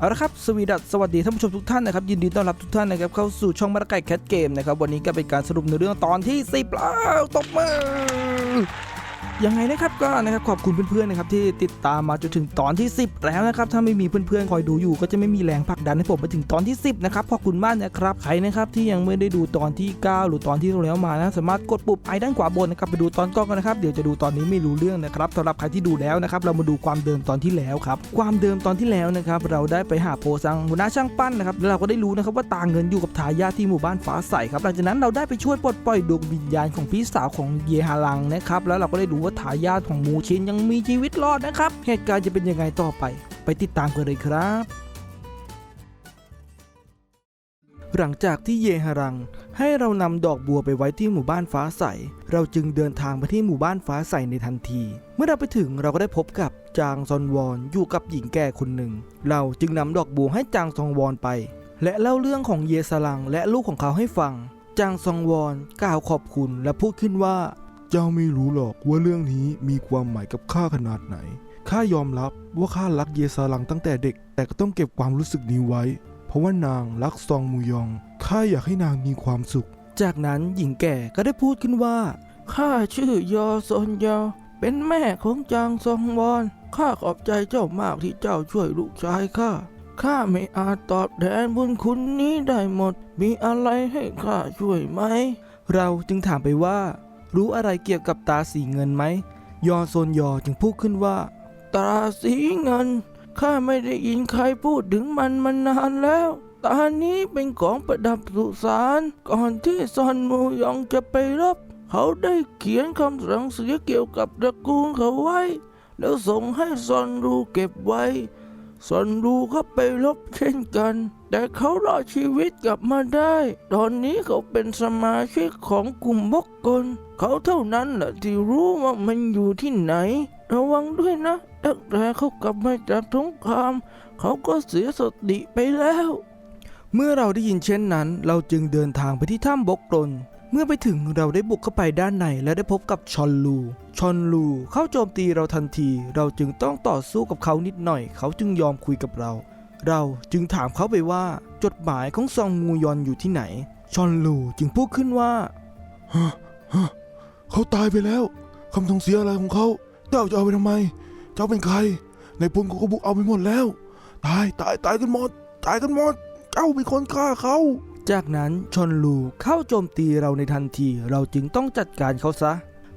เอาละครับสวีดัสสวัสดีท่านผู้ชมทุกท่านนะครับยินดีต้อนรับทุกท่านนะครับเข้าสู่ช่องมารไก่แคทเกมนะครับวันนี้ก็เป็นการสรุปในเรื่องตอนที่10แล้วตบมือ ยังไงนะครับก็นะครับขอบคุณเพื่อนๆนะครับที่ติดตามมาจนถึงตอนที่ 10 แล้วนะครับถ้าไม่มีเพื่อนๆคอยดูอยู่ ก็จะไม่มีแรงผลักดันให้ผมไปถึงตอนที่ 10นะครับขอบคุณมากนะครับใครนะครับที่ยังไม่ได้ดูตอนที่ 9 หรือตอนที่แล้วมานะสามารถกดปุ่มไอด้านขวาบนนะครับไปดูตอนก่อนกันนะครับเดี๋ยวจะดูตอนนี้ไม่รู้เรื่องนะครับสำหรับใครที่ดูแล้วนะครับเรามาดูความเดิมตอนที่แล้วครับความเดิมตอนที่แล้วนะครับเราได้ไปหาโพซังหัวหน้าช่างปั้นนะครับแล้วเราก็ได้รู้นะครับว่าตาเงินอยู่กับทายาทที่หมู่บ้านฟ้าใสครับหลังจากนั้นเราได้ไปช่วยปลดปล่อยดวงวิญญาณของพี่สาวของเยฮาลังนะครับแล้วเราก็ได้รู้ว่าทายาทของหมูชินยังมีชีวิตรอดนะครับ เหตุการณ์จะเป็นยังไงต่อไป ไปติดตามกันเลยครับ หลังจากที่เยฮารัง ให้เรานำดอกบัวไปไว้ที่หมู่บ้านฟ้าใส เราจึงเดินทางไปที่หมู่บ้านฟ้าใสในทันที เมื่อเราไปถึงเราก็ได้พบกับจางซอนวอนอยู่กับหญิงแก่คนหนึ่ง เราจึงนำดอกบัวให้จางซองวอนไป และเล่าเรื่องของเยสลังและลูกของเขาให้ฟังจางซองวอนกล่าวขอบคุณและพูดขึ้นว่า เจ้าไม่รู้หรอกว่าเรื่องนี้มีความหมายกับข้าขนาดไหน ข้ายอมรับว่าข้ารักเยซาลังตั้งแต่เด็ก แต่ก็ต้องเก็บความรู้สึกนี้ไว้ เพราะว่านางรักซองมูยอง ข้าอยากให้นางมีความสุข จากนั้นหญิงแก่ก็ได้พูดขึ้นว่า ข้าชื่อยอซอนยอ เป็นแม่ของจางซองวอน ข้าขอบใจเจ้ามากที่เจ้าช่วยลูกชายข้า ข้าไม่อาจตอบแทนบุญคุณนี้ได้หมด มีอะไรให้ข้าช่วยไหม เราจึงถามไปว่า รู้อะไรเกี่ยวกับตาสีเงินไหม ยอโซนยอจึงพูดขึ้นว่า ตาสีเงิน ข้าไม่ได้ยินใครพูดถึงมันมานานแล้ว ตานี้เป็นของประดับสุสานก่อนที่ซอนมูยองจะไปรบ เขาได้เขียนคำสั่งเสียเกี่ยวกับตระกูลเขาไว้ แล้วส่งให้ซอนรูเก็บไว้ ซอนรูก็ไปรบเช่นกัน แต่เขารอดชีวิตกลับมาได้ ตอนนี้เขาเป็นสมาชิกของกลุ่มบกกลเขาเท่านั้นแหละที่รู้ว่ามันอยู่ที่ไหน ระวังด้วยนะตั้งแต่เขากลับมาจากสงคราม เขาก็เสียสติไปแล้ว เมื่อเราได้ยินเช่นนั้น เราจึงเดินทางไปที่ถ้ำบกกล เมื่อไปถึงเราได้บุกเข้าไปด้านในและได้พบกับชอนลู ชอนลูเข้าโจมตีเราทันที เราจึงต้องต่อสู้กับเขานิดหน่อย เขาจึงยอมคุยกับเรา เราจึงถามเขาไปว่า จดหมายของซองมูยอนอยู่ที่ไหน ชอนลูจึงพูดขึ้นว่าเขาตายไปแล้วคำทงเสียอะไรของเขาเจ้าจะเอาไปทำไม เจ้าเป็นใคร ในพลก็บุกเอาไปหมดแล้ว ตายตายตายกันหมด ตายกันหมด เจ้าเป็นคนฆ่าเขา จากนั้นชอนลูเข้าโจมตีเราในทันที เราจึงต้องจัดการเขาซะ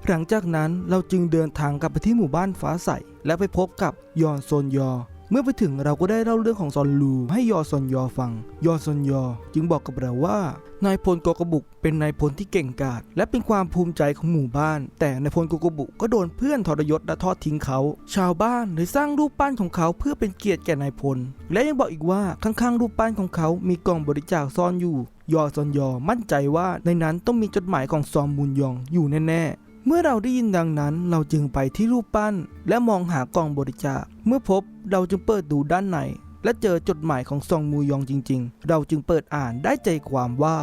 หลังจากนั้นเราจึงเดินทางกลับไปที่หมู่บ้านฟ้าใสและไปพบกับยอนโซนยอ เมื่อไปถึงเราก็ได้เล่าเรื่องของซอนลู ให้ยอซอนยอฟัง ยอซอนยอ จึงบอกกับเราว่านายพลโกกบุกเป็นนายพลที่เก่งกาจและเป็นความภูมิใจของหมู่บ้าน แต่นายพลโกกบุกก็โดนเพื่อนทรยศและทอดทิ้งเขา ชาวบ้านเลยสร้างรูปปั้นของเขาเพื่อเป็นเกียรติแก่นายพล และยังบอกอีกว่าข้างๆ รูปปั้นของเขามีกล่องบริจาคซ่อนอยู่ ยอซอนยอมั่นใจว่าในนั้นต้องมีจดหมายของซอมบุญยองอยู่แน่ๆ เมื่อเราได้ยินดังนั้นเราจึงไปที่รูปปั้น และมองหากล่องบริจาค เมื่อพบเราจึงเปิดดูด้านในและเจอจดหมายของซองมูยองจริง ๆ เราจึงเปิดอ่านได้ใจความว่า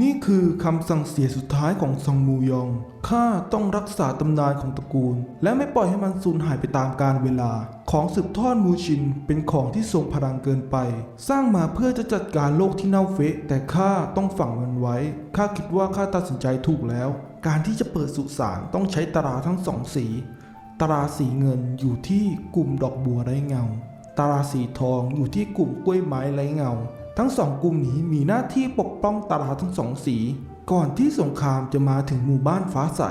นี่คือคำสั่งเสียสุดท้ายของซองมูยอง ข้าต้องรักษาตำนานของตระกูล และไม่ปล่อยให้มันสูญหายไปตามกาลเวลา ของสืบทอดมูชินเป็นของที่ทรงพลังเกินไป สร้างมาเพื่อจะจัดการโลกที่เน่าเฟะ แต่ข้าต้องฝังมันไว้ ข้าคิดว่าข้าตัดสินใจถูกแล้ว การที่จะเปิดสุสานต้องใช้ตราทั้งสองสี ตราสีเงินอยู่ที่กลุ่มดอกบัวไร้เงา ตราสีทองอยู่ที่กลุ่มกล้วยไม้ไร้เงาทั้งสองกลุ่มนี้มีหน้าที่ปก ป้องตราทั้งสองสี ก่อนที่สงครามจะมาถึงหมู่บ้านฟ้าใส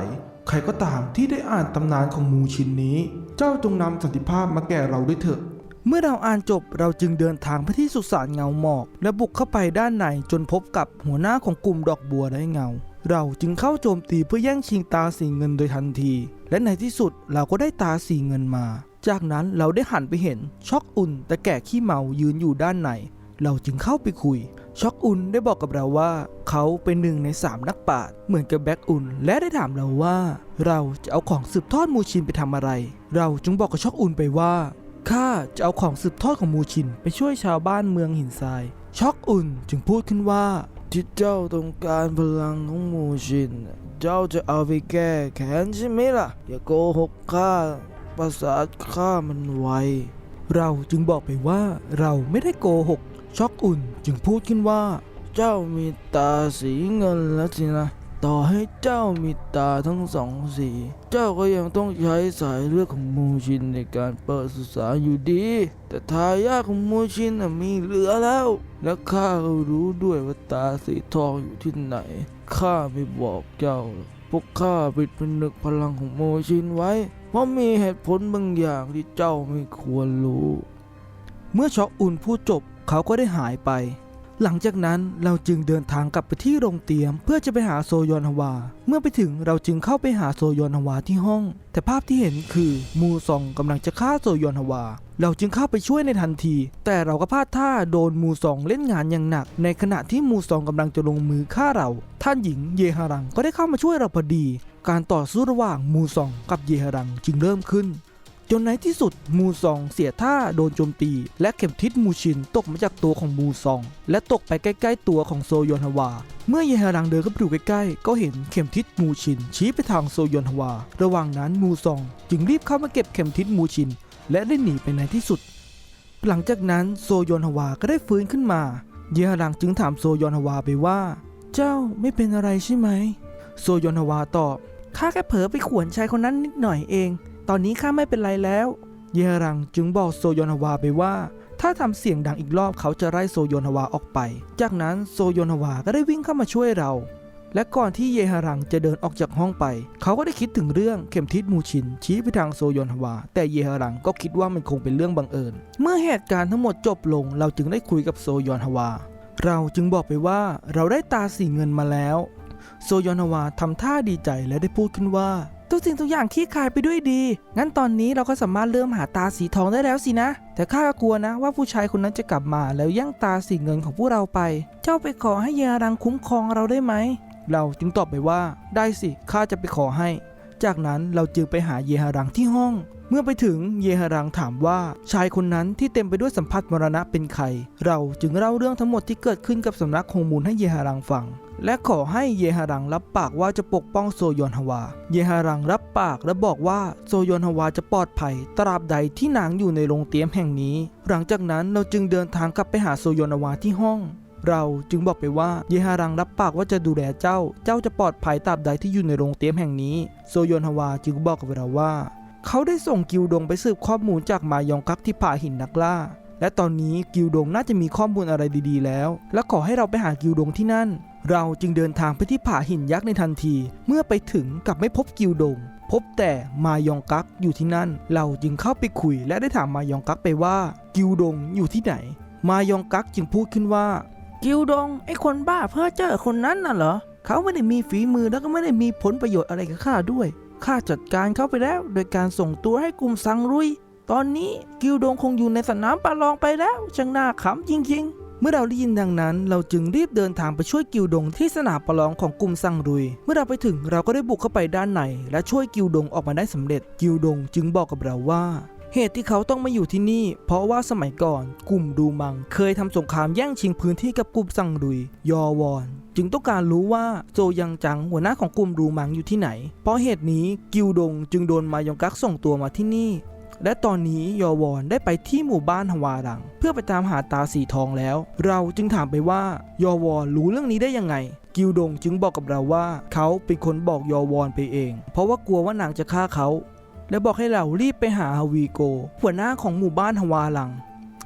ใครก็ตามที่ได้อ่านตำนานของหมูชินนี้ เจ้าจงนำสันติภาพมาแก่เราด้วยเถอะ เมื่อเราอ่านจบเราจึงเดินทางไปที่สุสานเงาหมอก และบุกเข้าไปด้านในจนพบกับหัวหน้าของกลุ่มดอกบัวไร้เงา เราจึงเข้าโจมตีเพื่อแย่งชิงตาสีเงินโดยทันที และในที่สุดเราก็ได้ตาสีเงินมา จากนั้นเราได้หันไปเห็นช็อกอุ่นแต่แก่ขี้เมายืนอยู่ด้านใน เราจึงเข้าไปคุย ช็อกอุ่นได้บอกกับเราว่าเขาเป็นหนึ่งในสามนักปราชญ์เหมือนกับแบ็กอุ่นและได้ถามเราว่า เราจะเอาของสืบทอดมูชินไปทำอะไร เราจึงบอกกับช็อกอุ่นไปว่าข้าจะเอาของสืบทอดของมูชินไปช่วยชาวบ้านเมืองหินทราย ช็อกอุ่นจึงพูดขึ้นว่าที่เจ้าต้องการพลังของมูชิน เจ้าจะเอาไปแก้แค้นใช่ไหมล่ะ อย่าโกหกข้าประสาทข้ามันไว เราจึงบอกไปว่าเราไม่ได้โกหก ช็อกอุ่นจึงพูดขึ้นว่า เจ้ามีตาสีเงินแล้วสินะ ต่อให้เจ้ามีตาทั้งสองสี เจ้าก็ยังต้องใช้สายเลือดของมูชินในการเปิดศึกษาอยู่ดี แต่ทายาทของมูชินมีเหลือแล้ว และข้าก็รู้ด้วยว่าตาสีทองอยู่ที่ไหน ข้าไม่บอกเจ้า พวกข้าปิดผนึกพลังของโมชินไว้ เพราะมีเหตุผลบางอย่างที่เจ้าไม่ควรรู้ เมื่อช็อกอุ่นพูดจบ เขาก็ได้หายไป หลังจากนั้นเราจึงเดินทางกลับไปที่โรงเตรียม เพื่อจะไปหาโซยอนฮวา เมื่อไปถึงเราจึงเข้าไปหาโซยอนฮวาที่ห้อง แต่ภาพที่เห็นคือมูซองกำลังจะฆ่าโซยอนฮวา เราจึงเข้าไปช่วยในทันที แต่เราก็พลาดท่าโดนมูซองเล่นงานอย่างหนัก ในขณะที่มูซองกำลังจะลงมือฆ่าเรา ท่านหญิงเยฮารังก็ได้เข้ามาช่วยเราพอดี การต่อสู้ระหว่างมูซองกับเยฮารังจึงเริ่มขึ้น จนในที่สุดมูซองเสียท่าโดนโจมตี และเข็มทิศมูชินตกมาจากตัวของมูซอง และตกไปใกล้ ๆ ตัวของโซยอนฮวา เมื่อเยฮารังเดินเข้าไปดูใกล้ๆ ก็เห็นเข็มทิศมูชิน ชี้ไปทางโซยอนฮวา ระหว่างนั้นมูซองจึงรีบเข้ามาเก็บเข็มทิศมูชิน และได้หนีไปในที่สุด หลังจากนั้นโซยอนฮวาก็ได้ฟื้นขึ้นมา เยฮารังจึงถามโซยอนฮวาไปว่า เจ้าไม่เป็นอะไรใช่ไหม โซยอนฮวาตอบข้าแค่เผลอไปขวนชายคนนั้นนิดหน่อยเอง ตอนนี้ข้าไม่เป็นไรแล้ว เยฮารังจึงบอกโซยอนฮวาไปว่า ถ้าทำเสียงดังอีกรอบเขาจะไล่โซยอนฮวาออกไป จากนั้นโซยอนฮวาก็ได้วิ่งเข้ามาช่วยเรา และก่อนที่เยฮารังจะเดินออกจากห้องไป เขาก็ได้คิดถึงเรื่องเข็มทิศมูชิน ชี้ไปทางโซยอนฮวา แต่เยฮารังก็คิดว่ามันคงเป็นเรื่องบังเอิญ เมื่อเหตุการณ์ทั้งหมดจบลง เราจึงได้คุยกับโซยอนฮวา เราจึงบอกไปว่าเราได้ตาสีเงินมาแล้ว โซยอนฮวาทำท่าดีใจและได้พูดขึ้นว่า ทุกสิ่งทุกอย่างคลี่คลายไปด้วยดี งั้นตอนนี้เราก็สามารถเริ่มหาตาสีทองได้แล้วสินะ แต่ข้าก็กลัวนะว่าผู้ชายคนนั้นจะกลับมาแล้วแย่งตาสีเงินของพวกเราไป เจ้าไปขอให้เยารังคุ้มครองเราได้ไหม เราจึงตอบไปว่า ได้สิข้าจะไปขอให้ จากนั้นเราจึงไปหาเยฮารังที่ห้อง เมื่อไปถึงเยฮารังถามว่าชายคนนั้นที่เต็มไปด้วยสัมผัสมรณะเป็นใคร เราจึงเล่าเรื่องทั้งหมดที่เกิดขึ้นกับสำนักคงมูลให้เยฮารังฟัง และขอให้เยฮารังรับปากว่าจะปกป้องโซยอนฮวา เยฮารังรับปากและบอกว่าโซยอนฮวาจะปลอดภัย ตราบใดที่นางอยู่ในโรงเตรียมแห่งนี้ หลังจากนั้นเราจึงเดินทางกลับไปหาโซยอนฮวาที่ห้อง เราจึงบอกไปว่าเยฮารังรับปากว่าจะดูแลเจ้า เจ้าจะปลอดภัยตราบใดที่อยู่ในโรงเตรียมแห่งนี้ โซยอนฮวาจึงบอกกับเราว่า เขาได้ส่งกิวดงไปสืบข้อมูลจากมายองกักที่ป่าหินนักล่าและตอนนี้กิวดงน่าจะมีข้อมูลอะไรดีๆ แล้ว และขอให้เราไปหากิวดงที่นั่น เราจึงเดินทางไปที่ผาหินยักษ์ในทันที เมื่อไปถึงกลับไม่พบกิวดง พบแต่มายองกักอยู่ที่นั่น เราจึงเข้าไปคุยและได้ถามมายองกักไปว่า กิวดงอยู่ที่ไหน มายองกักจึงพูดขึ้นว่า กิวดงไอ้คนบ้าเพ้อเจ้อคนนั้นน่ะเหรอเขาไม่ได้มีฝีมือแล้วก็ไม่ได้มีผลประโยชน์อะไรกับข้าด้วยข้าจัดการเขาไปแล้ว โดยการส่งตัวให้กลุ่มซังรุย ตอนนี้กิวดงคงอยู่ในสนามประลองไปแล้วช่างน่าขำจริงๆ เมื่อเราได้ยินดังนั้น เราจึงรีบเดินทางไปช่วยกิวดงที่สนามประลองของกลุ่มซังรุย เมื่อเราไปถึงเราก็ได้บุกเข้าไปด้านใน และช่วยกิวดงออกมาได้สำเร็จ กิวดงจึงบอกกับเราว่า เหตุที่เขาต้องมาอยู่ที่นี่ เพราะว่าสมัยก่อนกลุ่มดูมัง เคยทำสงครามแย่งชิงพื้นที่กับกลุ่มซังรุย ยอวอนจึงต้องการรู้ว่าโจยังจังหัวหน้าของกลุ่มดูมังอยู่ที่ไหน เพราะเหตุนี้กิวดงจึงโดนมายองกักส่งตัวมาที่นี่ และตอนนี้ยอวอนได้ไปที่หมู่บ้านฮวารัง เพื่อไปตามหาตาสีทองแล้ว เราจึงถามไปว่ายอวอนรู้เรื่องนี้ได้ยังไง กิวดงจึงบอกกับเราว่า เขาเป็นคนบอกยอวอนไปเอง เพราะว่ากลัวว่านางจะฆ่าเขา และบอกให้เรารีบไปหาฮาวีโก หัวหน้าของหมู่บ้านฮวารัง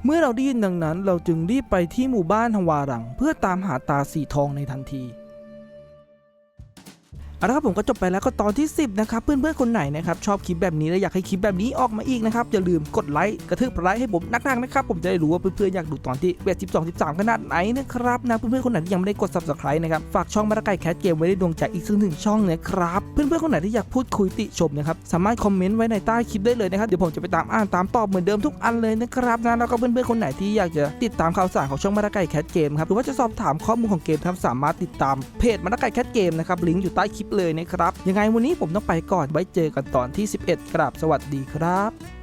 เมื่อเราได้ยินดังนั้น เราจึงรีบไปที่หมู่บ้านฮวารัง เพื่อตามหาตาสีทองในทันที เอาละครับผมก็จบไปแล้วก็ตอนที่ 10 นะครับ เพื่อนๆ คนไหนนะครับ ชอบคลิปแบบนี้และอยากให้คลิปแบบนี้ออกมาอีกนะครับ อย่าลืมกดไลค์กระทืบไลค์ให้ผมนักๆนะครับ ผมจะได้รู้ว่าเพื่อนๆ อยากดูตอนที่เวท12 13 ขนาดไหนนะครับนะเพื่อนๆ คนไหนที่ยังไม่ได้กด subscribe นะครับ ฝากช่องมาราไก่แคทเกมไว้ในดวงใจอีกสักหนึ่งช่องนะครับ เพื่อนๆ คนไหนที่อยากพูดคุยติชมนะครับสามารถคอมเมนต์ไว้ในใต้คลิปได้เลยนะครับเดี๋ยวผมจะไปตามอ่านตามตอบเหมือนเดิมทุกอันเลยนะครับนะแล้วก็เพื่อนๆคนไหนที่อยากจะติดตามข่าวสารของช่องมาราไก่แคทเกมครับหรือว่าจะสอบถามข้อมูลของเกมครับสามารถติดตามเพจมาราไก่แคทเกมนะครับลิงก์อยู่ใต้คลิปเลยนะครับ ยังไงวันนี้ผมต้องไปก่อนไว้เจอกันตอนที่ 11กราบสวัสดีครับ